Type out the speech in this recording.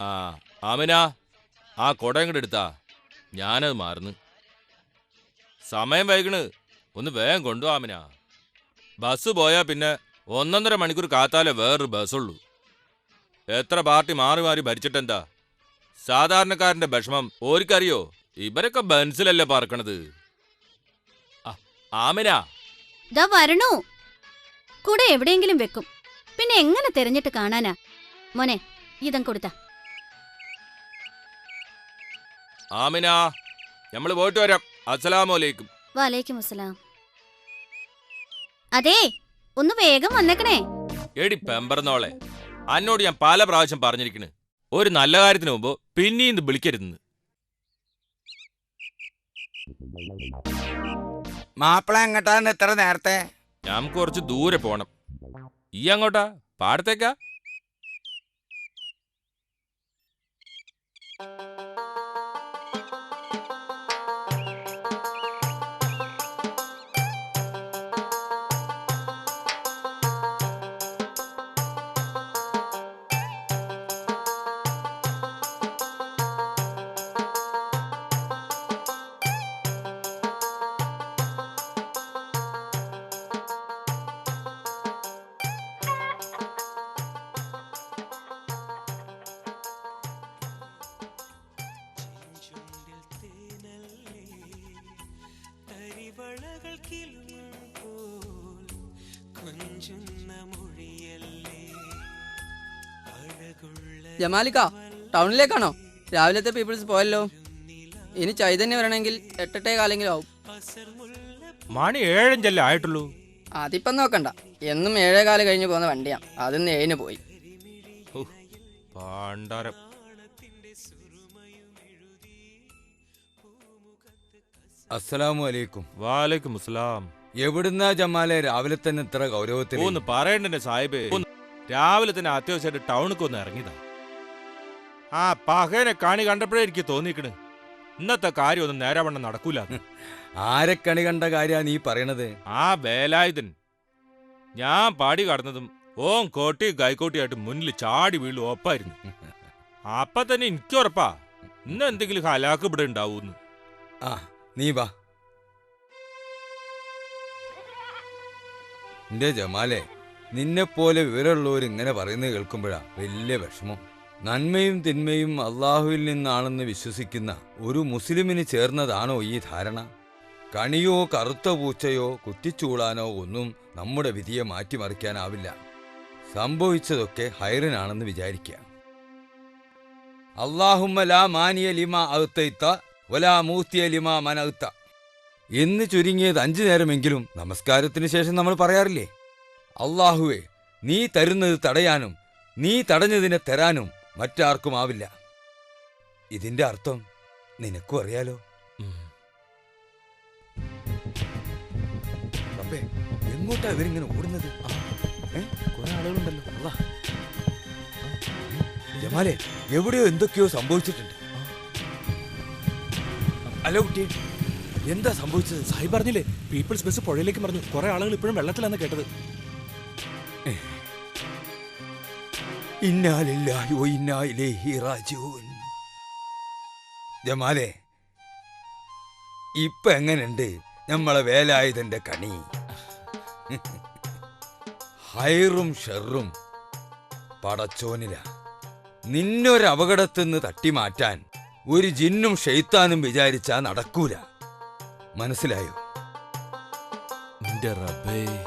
ആ ആമിന ആ കൊടയും കൂടെ എടുത്താ. ഞാനത് മാറുന്നു. സമയം വൈകണ്. ഒന്ന് വേഗം കൊണ്ടുപോ ആമിന. ബസ് പോയാൽ പിന്നെ ഒന്നൊന്നര മണിക്കൂർ കാത്താലേ വേറൊരു ബസ്സുള്ളൂ. എത്ര പാർട്ടി മാറി മാറി ഭരിച്ചിട്ടെന്താ? സാധാരണക്കാരന്റെ വിഷമം ഓരിക്കറിയോ? ഇവരൊക്കെ ബൻസിലല്ലേ പറക്കണത് ആമിന. വരണു. കൂടെ എവിടെയെങ്കിലും വെക്കും. പിന്നെ എങ്ങനെ തെരഞ്ഞിട്ട് കാണാനാ? മോനെ ഇതം കൊടുത്ത. ആമിന നമ്മൾ പോയിട്ട് വരാം. അസലാമലൈക്കും വലൈക്കും അസ്സലാം അതെ ഒന്ന് വേഗം വന്നേക്കണേ. എടി പെമ്പറന്നോളെ അന്നോട് ഞാൻ പല പ്രാവശ്യം പറഞ്ഞിരിക്കണ്. ഒരു നല്ല കാര്യത്തിന് മുമ്പ് പിന്നെയും ഇത് വിളിക്കരുതെന്ന്. മാപ്പിള എങ്ങോട്ടാണ് ഇത്ര നേരത്തെ? ഞാൻ കുറച്ച് ദൂരെ പോണം. ഈ അങ്ങോട്ടാ? പാടത്തേക്കാ? കരിവളകൾ പോൽ കൊഞ്ചുന്ന മൊഴിയല്ലേ അഴകുള്ള ജമാലിക്ക ടൗണിലേക്കാണോ? രാവിലത്തെ പീപ്പിൾസ് പോയല്ലോ. ഇനി ചൈതന്യം വരണമെങ്കിൽ എട്ടെട്ടേ കാലെങ്കിലും ആവും. മണി ഏഴഞ്ചല്ലേ ആയിട്ടുള്ളൂ? അതിപ്പം നോക്കണ്ട. എന്നും ഏഴേ കാൽ കഴിഞ്ഞ് പോകുന്ന വണ്ടിയാ. അതിന്ന് ഏഴിന് പോയി. ഹോ, അസ്സലാമു അലൈക്കും. വാലേക്കും അസ്സലാം എവിടുന്നാ ജമാലെ രാവിലെ തന്നെ ഇത്ര ഗൗരവത്തിൽ ഒന്ന് പറയണ്ടേ സാഹിബ്. രാവിലെ തന്നെ അത്യാവശ്യമായിട്ട് ടൗണിക്ക് ഒന്ന് ഇറങ്ങിയതാ. ആ പഹേനെ കാണി കണ്ടപ്പോഴേ എനിക്ക് തോന്നിക്കണ് ഇന്നത്തെ കാര്യം ഒന്നും നേരാവണ്ണം നടക്കൂല. ആരെ കണി കണ്ട കാര്യാ നീ പറയണത്? ആ വേലായുധൻ. ഞാൻ പാടി കടന്നതും ഓം കോട്ടി കൈക്കോട്ടിയായിട്ട് മുന്നിൽ ചാടി വീഴു ഒപ്പായിരുന്നു. അപ്പൊ തന്നെ എനിക്ക് ഉറപ്പാ. ഇന്ന് എന്തെങ്കിലും ഹലാക്ക് ഇവിടെ ഉണ്ടാവൂന്ന്. ആ നീ വാ. എന്റെ ജമാലെ നിന്നെപ്പോലെ വിവരമുള്ളവർ ഇങ്ങനെ പറയുന്നത് കേൾക്കുമ്പോഴാ വലിയ വിഷമം. നന്മയും തിന്മയും അള്ളാഹുവിൽ നിന്നാണെന്ന് വിശ്വസിക്കുന്ന ഒരു മുസ്ലിമിന് ചേർന്നതാണോ ഈ ധാരണ? കണിയോ കറുത്ത പൂച്ചയോ കുറ്റിച്ചൂളാനോ ഒന്നും നമ്മുടെ വിധിയെ മാറ്റിമറിക്കാനാവില്ല. സംഭവിച്ചതൊക്കെ ഹൈറിനാണെന്ന് വിചാരിക്കുക അള്ളാഹുമ്മ ലാ മാനിയ ലിമ അകത്തൈത്ത വലാ മൂത്തിയ ലിമ മനഅത്ത എന്ന് ചുരുങ്ങിയത് അഞ്ചു നേരമെങ്കിലും നമസ്കാരത്തിന് ശേഷം നമ്മൾ പറയാറില്ലേ? അള്ളാഹുവെ നീ തരുന്നത് തടയാനും നീ തടഞ്ഞതിനെ തരാനും മറ്റാർക്കും ആവില്ല. ഇതിന്റെ അർത്ഥം നിനക്കും അറിയാലോ? റബ്ബേ, എങ്ങോട്ടാ ഇവരിങ്ങനെ ഓടുന്നത്? ഏ? ആളുകളുണ്ടല്ലോ. ജമാലെ എവിടെയോ എന്തൊക്കെയോ സംഭവിച്ചിട്ടുണ്ട്. ഹലോ കുട്ടി. എന്താ സംഭവിച്ചത്? സായി പറഞ്ഞില്ലേ പീപ്പിൾസ് ബസ് പുഴയിലേക്ക് പറഞ്ഞു കുറെ ആളുകൾ ഇപ്പോഴും വെള്ളത്തിലാണ് കേട്ടത്. ജമാലെ ഇപ്പൊ എങ്ങനെയുണ്ട് നമ്മളെ വേലായുധന്റെ കണി? ഹൈറും ഷെറും പടച്ചോനില. നിന്നൊരപകടത്തിന്ന് തട്ടിമാറ്റാൻ ഒരു ജിന്നും ഷെയ്ത്താനും വിചാരിച്ചാ നടക്കൂല. മനസ്സിലായോ? നിന്റെ റബ്ബേ.